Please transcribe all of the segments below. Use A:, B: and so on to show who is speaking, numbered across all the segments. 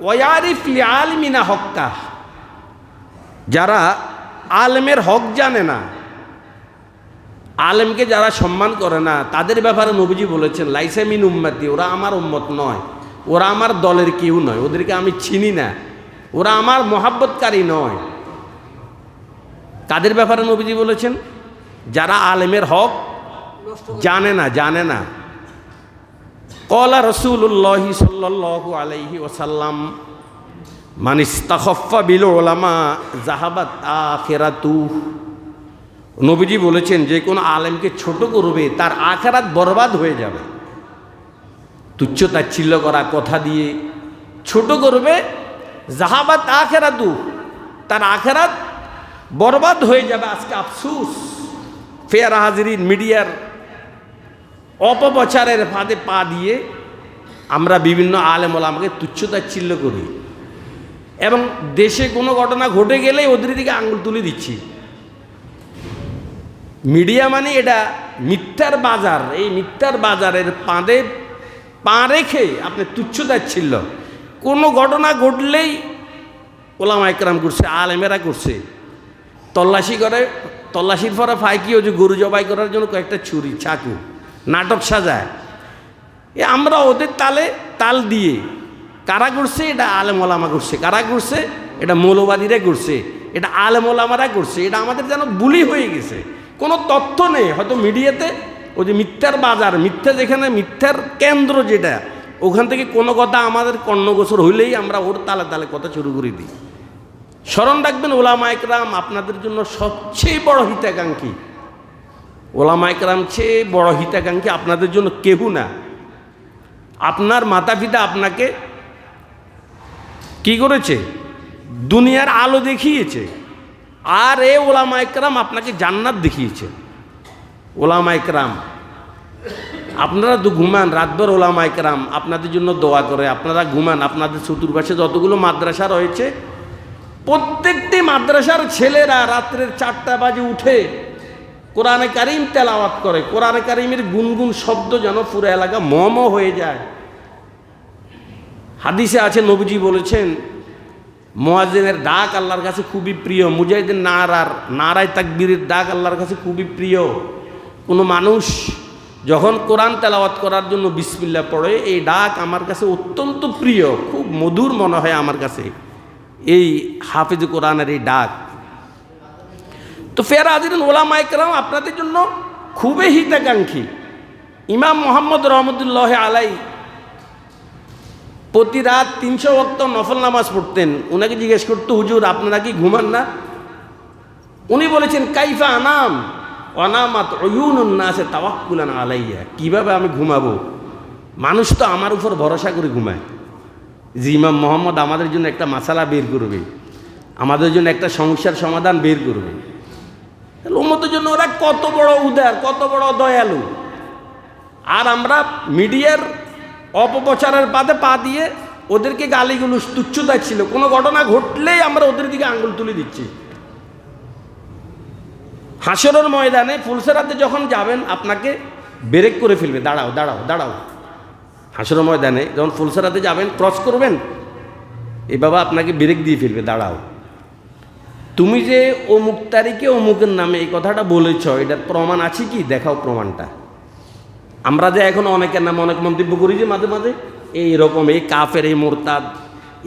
A: ওয়ারিফ আলমিনা হক্কা। যারা আলেমের হক জানে না, আলেমকে যারা সম্মান করে না, তাদের ব্যাপারে নবীজি বলেছেন লাইসামিন উম্মাতি, ওরা আমার উম্মত নয়। ওরা আমার দলের কেউ নয়, ওদেরকে আমি চিনি না। ওরা আমার মহাব্বতকারী নয়। তাদের ব্যাপারে নবীজি বলেছেন, যারা আলেমের হক জানে না জানে না। কলা রসুল্লাহ সাল্লাল্লাহু আলাইহি ওসাল্লাম মানিস্তাখফা বিল ওলামা জাহাবাত আখেরাতু নবীজি বলেছেন, যে কোনো আলেমকে ছোট করবে, তার আখেরাত বরবাদ হয়ে যাবে। তুচ্ছ তাচ্ছিল্য করা কথা দিয়ে ছোট করবে জাহাবাত আখেরাতু তার আখেরাত বরবাদ হয়ে যাবে আজকে আফসুস। ফেয়ার হাজিরিন, মিডিয়ার অপপ্রচারের ফাঁদে পা দিয়ে আমরা বিভিন্ন আলেম আমাকে তুচ্ছ তাচ্ছিল্য করি। এবং দেশে কোনো ঘটনা ঘটে গেলে ওদের দিকে আঙুল তুলে দিচ্ছি। মিডিয়া মানে এটা মিথ্যার বাজার। এই মিথ্যার বাজারের পাঁদে পা রেখে আপনি তুচ্ছ যাচ্ছিল কোনো ঘটনা ঘটলেই ওলামা একরাম করছে, আলেমেরা করছে। তল্লাশি করে, তল্লাশির পরে ফাই কি যে গরু জবাই করার জন্য কয়েকটা ছুরি, চাকু। নাটক সাজায়। এ আমরা ওদের তালে তাল দিয়ে, কারা করছে এটা আলেম ওলামা করছে কারা করছে এটা মৌলবাদীরা করছে এটা আলেম ওলামারা করছে এটা আমাদের যেন বুলি হয়ে গেছে। কোনো তথ্য নেই। হয়তো মিডিয়াতে ওই যে মিথ্যার বাজার, মিথ্যা যেখানে, মিথ্যার কেন্দ্র যেটা, ওখান থেকে কোনো কথা আমাদের কর্ণগোচর হইলেই আমরা ওর তালে তালে কথা শুরু করে দিই। স্মরণ রাখবেন ওলামা একরাম, আপনাদের জন্য সবচেয়ে বড় হিতাকাঙ্ক্ষী। ওলামা একরাম চেয়ে বড় হিতাকাঙ্ক্ষী আপনাদের জন্য কেহু না। আপনার মাতা পিতা আপনাকে কি করেছে? দুনিয়ার আলো দেখিয়েছে। আর এ ওলামা একরাম আপনাকে জান্নাত দেখিয়েছে। ওলামা একরাম আপনারা তো ঘুমান, রাতভর ওলামা একরাম আপনাদের জন্য দোয়া করে, আপনারা ঘুমান, আপনাদের চতুর্পাশে যতগুলো মাদ্রাসা রয়েছে, প্রত্যেকটি মাদ্রাসার ছেলেরা রাত্রের চারটা বাজে উঠে কোরআনে কারিম তেলাওয়াত করে, কোরআনে কারিমের গুনগুন শব্দ যেন পুরো এলাকা মম হয়ে যায়। হাদিসে আছে, নবীজি বলেছেন মোয়াজিনের ডাক আল্লাহর কাছে খুবই প্রিয় মুজাহিদের নারার নারায় তাকবীরের ডাক আল্লাহর কাছে খুবই প্রিয়। কোনো মানুষ যখন কোরআন তেলাওয়াত করার জন্য বিসমিল্লা পড়ে, এই ডাক আমার কাছে অত্যন্ত প্রিয়, খুব মধুর মনে হয় আমার কাছে। এই হাফিজ কোরআনের এই ডাক। তো ফের আজরিন ওলামা একরাম আপনাদের জন্য খুবই হিতাকাঙ্ক্ষী। ইমাম মোহাম্মদ রহমতুল্লাহ আলাই প্রতি রাত তিনশো ভক্ত নফল নামাজ পড়তেন। ওনাকে জিজ্ঞেস করতো, হুজুর, আপনারা কি ঘুমান না? উনি বলেছেন, কাইফা আনাম অনামাত অয়ুন্নাসে তাওয়াক্কুলান আলাইয়া। কীভাবে আমি ঘুমাবো? মানুষ তো আমার উপর ভরসা করে ঘুমায়। যে ইমাম মোহাম্মদ আমাদের জন্য একটা মাসালা বের করবে, আমাদের জন্য একটা সমস্যার সমাধান বের করবে। উন্মতের জন্য ওরা কত বড় উদার, কত বড় দয়ালু। আর আমরা মিডিয়ার অপপ্রচারের পাতে পা দিয়ে ওদেরকে গালিগুলো তুচ্ছতা ছিল। কোনো ঘটনা ঘটলেই আমরা ওদের দিকে আঙ্গুল তুলে দিচ্ছি। হাসরের ময়দানে ফুলসেরাতে যখন যাবেন, আপনাকে ব্রেক করে ফেলবে। দাঁড়াও দাঁড়াও দাঁড়াও। হাসরের ময়দানে যখন ফুলসেরাতে যাবেন, ক্রস করবেন এই বাবা আপনাকে ব্রেক দিয়ে ফেলবে। দাঁড়াও। তুমি যে অমুক তারিখে অমুকের নামে এই কথাটা বলেছ, এটার প্রমাণ আছে কি? দেখাও প্রমাণটা। আমরা যে এখন অনেকের নামে অনেক মন্তব্য করি যে মাঝে মাঝে, এই রকম এই কাফের, এই মোরতাদ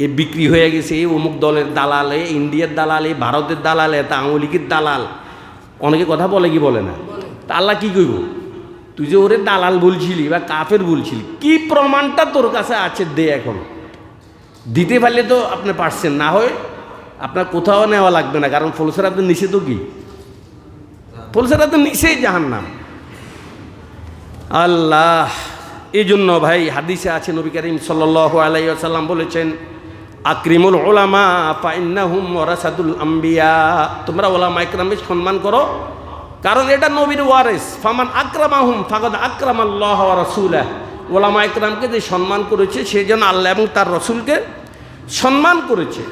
A: এ বিক্রি হয়ে গেছে, এই অমুক দলের দালাল এ ইন্ডিয়ার দালাল, এই ভারতের দালাল এটা আওয়ামী লীগের দালাল। অনেকে কথা বলে কি বলে না? তা আল্লাহ কী করব তুই যে ওরে দালাল বলছিলি বা কাফের বলছিলি, কি প্রমাণটা তোর কাছে আছে দে এখন? দিতে পারলে তো আপনি পারছেন, না হয় আপনার কোথাও নেওয়া লাগবে না, কারণ ফলসের আপনার নিষে তো কি? ফলসের আপনার নিষেই জাহান নাম আল্লাহ এই জন্য ভাই হাদিসে আছে, নবী করিম সাল্লাহ আলাইসাল্লাম বলেছেন, আক্রিমুল ওলামা ফাইন্নাহুম ওরাসাদুল আম্বিয়া। তোমরা ওলামা ইকরামকে সম্মান করো, কারণ এটা নবীর ওয়ারেস। ফামান আক্রামাহুম ফাগদ আকরাম আল্লাহ রসুল্লাহ ওলামা ইকরামকে যে সম্মান করেছে, সে যেন আল্লাহ এবং তার রসুলকে সম্মান করেছে।